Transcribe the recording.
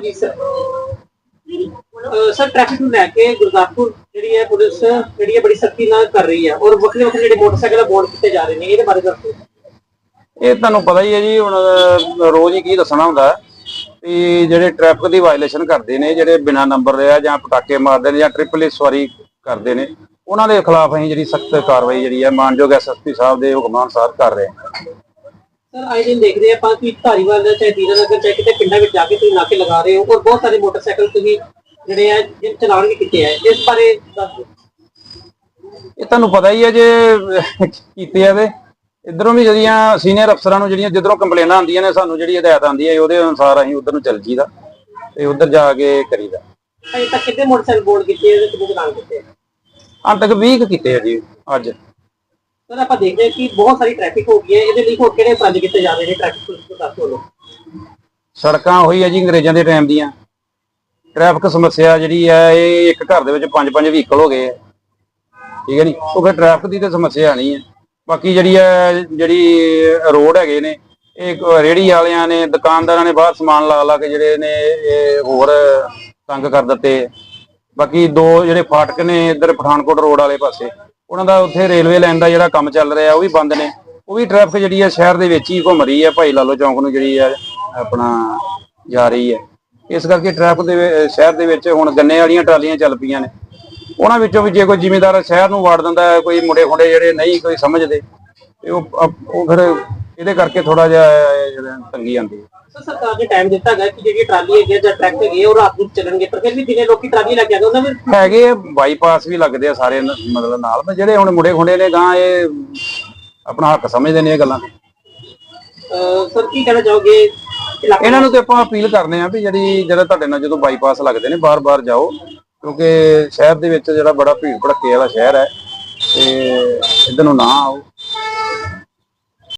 ਹਾਂਜੀ sir. Sir traffic ਨੂੰ ਲੈ ਕੇ ਗੁਰਦਾਸਪੁਰ ਜਿਹੜੀ ਹੈ ਪੁਲਿਸ ਜਿਹੜੀ ਹੈ ਬੜੀ ਸਖਤੀ ਨਾਲ ਕਰ ਰਹੀ ਹੈ ਔਰ ਵੱਖਰੇ ਵੱਖਰੇ ਜਿਹੜੇ ਮੋਟਰਸਾਈਕਲ ਬੋਰਡ ਕੀਤੇ ਜਾ ਰਹੇ ਨੇ, ਇਹਦੇ ਬਾਰੇ ਦੱਸੋ। ਇਹ ਤੁਹਾਨੂੰ ਪਤਾ ਹੀ ਹੈ ਜੀ, ਹੁਣ ਰੋਜ਼ ਹੀ ਕੀ ਦੱਸਣਾ ਹੁੰਦਾ ਵੀ ਜਿਹੜੇ ਟ੍ਰੈਫਿਕ ਦੀ ਵਾਇਲੇਸ਼ਨ ਕਰਦੇ ਨੇ, ਜਿਹੜੇ ਬਿਨਾ ਨੰਬਰ ਦੇ ਆ ਜਾਂ ਪਟਾਕੇ ਮਾਰਦੇ ਨੇ ਜਾਂ ਟ੍ਰਿਪਲ ਸਵਾਰੀ ਕਰਦੇ ਨੇ, ਉਹਨਾਂ ਦੇ ਖਿਲਾਫ ਅਸੀਂ ਜਿਹੜੀ ਸਖਤ ਕਾਰਵਾਈ ਜਿਹੜੀ ਹੈ ਮਾਨਯੋਗ ਐਸਐਸਪੀ ਸਾਹਿਬ ਦੇ ਹੁਕਮਾਂ ਅਨੁਸਾਰ ਕਰ ਰਹੇ ਹਾਂ। ਸਰ ਆਏ ਦਿਨ ਦੇਖਦੇ ਆਪਾਂ ਕਿ ਧਾਰੀਵਾਲ ਦਾ ਚਾਹੇ ਦੀਨਾਨਗਰ ਚਾਹੇ ਕਿਤੇ ਪਿੰਡਾਂ ਵਿੱਚ ਜਾ ਕੇ ਤੁਸੀਂ ਨਾਕੇ ਲਗਾ ਰਹੇ ਹੋ ਔਰ ਬਹੁਤ ਸਾਰੇ ਮੋਟਰਸਾਈਕਲ ਤੁਸੀਂ ਜਿਹੜੇ ਆ ਜਿ- ਚਲਾਨ ਵੀ ਕੀਤੇ ਆ। ਇਸ ਬਾਰੇ ਦੱਸ ਦਿਓ। ਇਹ ਤੁਹਾਨੂੰ ਪਤਾ ਹੀ ਹੈ ਜੇ ਕੀਤੇ ਆ ਤੇ। ਇਧਰੋਂ ਵੀ ਜਿਹੜੀਆਂ ਸੀਨੀਅਰ ਅਫਸਰਾਂ ਨੂੰ ਜਿਹੜੀਆਂ ਜਿੱਧਰੋਂ ਕੰਪਲੇਨਾਂ ਆਉਂਦੀਆਂ ਨੇ ਸਾਨੂੰ ਜਿਹੜੀ ਹਦਾਇਤ ਆਉਂਦੀ ਹੈ ਉਹਦੇ ਅਨੁਸਾਰ ਅਸੀਂ ਉਧਰ ਨੂੰ ਚੱਲ ਜੀਦਾ ਤੇ ਉਧਰ ਜਾ ਕੇ ਕਰੀਦਾ। ਅਜੇ ਤੱਕ ਕਿੰਨੇ ਮੋਟਰਸਾਈਕਲ ਬੋਰਡ ਕੀਤੇ ਆ ਤੇ ਕਿੰਨੇ ਚਲਾਨ ਕੀਤੇ ਆ? ਅੰਤ ਤੱਕ 20 ਕੁ ਕੀਤੇ ਆ ਜੀ ਅੱਜ। ਸਰ ਆਪਾਂ ਦੇਖਦੇ ਹਾਂ ਕਿ ਬਹੁਤ ਸਾਰੀ ਟ੍ਰੈਫਿਕ ਹੋ ਗਈ ਹੈ। ਇਹਦੇ ਲਈ ਹੋਰ ਕਿਹੜੇ ਉਪਰਾਲੇ ਕੀਤੇ ਜਾ ਰਹੇ ਨੇ ਟ੍ਰੈਫਿਕ ਪੁਲਿਸ ਤੋਂ ਦੱਸੋ ਲੋ ਸੜਕਾਂ ਹੋਈ ਹੈ ਜੀ ਅੰਗਰੇਜ਼ਾਂ ਦੇ ਟਾਈਮ ਦੀਆਂ। ਟ੍ਰੈਫਿਕ ਸਮੱਸਿਆ ਜਿਹੜੀ ਹੈ, ਇਹ ਇੱਕ ਘਰ ਦੇ ਵਿੱਚ ਪੰਜ ਪੰਜ ਵਹੀਕਲ ਹੋ ਗਏ ਆ। ਠੀਕ ਹੈ ਨਹੀਂ ਉਹ ਫਿਰ ਟ੍ਰੈਫਿਕ ਦੀ ਤਾਂ ਸਮੱਸਿਆ ਨਹੀਂ ਹੈ। ਬਾਕੀ ਜਿਹੜੀ ਹੈ, ਜਿਹੜੀ ਰੋਡ ਹੈਗੇ ਨੇ, ਇਹ ਰੇੜੀ ਵਾਲਿਆਂ ਨੇ, ਦੁਕਾਨਦਾਰਾਂ ਨੇ ਬਾਹਰ ਸਮਾਨ ਲਾ ਲਾ ਕੇ ਜਿਹੜੇ ਨੇ, ਇਹ ਹੋਰ ਤੰਗ ਕਰ ਦਿੱਤੇ। ਬਾਕੀ ਦੋ ਜਿਹੜੇ ਫਾਟਕ ਨੇ, ਇੱਧਰ ਪਠਾਨਕੋਟ ਰੋਡ ਵਾਲੇ ਪਾਸੇ। ਉਹਨਾਂ ਦਾ ਉੱਥੇ ਰੇਲਵੇ ਲਾਈਨ ਦਾ ਜਿਹੜਾ ਕੰਮ ਚੱਲ ਰਿਹਾ, ਉਹ ਵੀ ਬੰਦ ਨੇ। ਉਹ ਵੀ ਟ੍ਰੈਫਿਕ ਜਿਹੜੀ ਹੈ ਸ਼ਹਿਰ ਦੇ ਵਿੱਚ ਹੀ ਘੁੰਮ ਰਹੀ ਹੈ ਭਾਈ ਲਾਲੋ ਚੌਂਕ ਨੂੰ ਜਿਹੜੀ ਹੈ ਆਪਣਾ ਜਾ ਰਹੀ ਹੈ ਇਸ ਕਰਕੇ ਟ੍ਰੈਫਿਕ ਦੇ ਸ਼ਹਿਰ ਦੇ ਵਿੱਚ ਹੁਣ ਗੰਨੇ ਵਾਲੀਆਂ ਟਰਾਲੀਆਂ ਚੱਲ ਪਈਆਂ ਨੇ। ਉਹਨਾਂ ਵਿੱਚੋਂ ਵੀ ਜੇ ਕੋਈ ਜ਼ਿਮੀਂਦਾਰ ਸ਼ਹਿਰ ਨੂੰ ਵਾੜ ਦਿੰਦਾ ਹੈ ਕੋਈ ਮੁੰਡੇ ਖੁੰਡੇ ਜਿਹੜੇ ਨਹੀਂ ਕੋਈ ਸਮਝਦੇ, ਤੇ ਉਹ ਉਹ ਫਿਰ ਇਹਦੇ ਕਰਕੇ ਥੋੜਾ ਜਿਹਾ ਜਿਹੜਾ ਤੰਗੀ ਆਉਂਦੀ ਹੈ ਸਰ ਸਰਕਾਰ ਨੇ ਟਾਈਮ ਦਿੱਤਾ ਹੈ ਕਿ ਜਿਹੜੀ ਟਰਾਲੀ ਹੈਗੀ ਹੈ ਜਾਂ ਟਰੱਕ ਹੈਗੇ ਆ, ਉਹ ਰਾਤ ਨੂੰ ਚੱਲਣਗੇ ਪਰ ਫਿਰ ਵੀ ਦਿਨੇ ਲੋਕੀ ਟਰਾਲੀ ਲੈ ਕੇ ਆਉਂਦੇ ਉਹਨਾਂ ਵਿੱਚ ਹੈਗੇ ਬਾਈਪਾਸ ਵੀ ਲੱਗਦੇ ਆ ਸਾਰੇ ਨ- ਮਤਲਬ ਨਾਲ ਪਰ ਜਿਹੜੇ ਹੁਣ ਮੁੰਡੇ ਖੁੰਡੇ ਨੇ ਗਾਂ ਇਹ ਆਪਣਾ ਹੱਕ ਸਮਝਦੇ ਨੇ ਇਹ ਗੱਲਾਂ ਅਹ ਸਰ ਕੀ ਕਹਿਣਾ ਚਾਹੋਗੇ? ਇਲਾਕੇ ਇਹਨਾਂ ਨੂੰ ਤੇ ਆਪਾਂ ਅਪੀਲ ਕਰਨੇ ਆ ਵੀ ਜਿਹੜੀ ਜਿਹੜਾ ਤੁਹਾਡੇ ਨਾਲ ਜਦੋਂ ਬਾਈਪਾਸ ਲੱਗਦੇ ਨੇ ਬਾਰ-ਬਾਰ ਜਾਓ ਕਿਉਂਕਿ ਸ਼ਹਿਰ ਦੇ ਵਿੱਚ ਜਿਹੜਾ ਬੜਾ ਭੀੜ ਭੜੱਕੇ ਵਾਲਾ ਸ਼ਹਿਰ ਹੈ ਤੇ ਇਧਰ ਨੂੰ ਨਾ ਆਓ।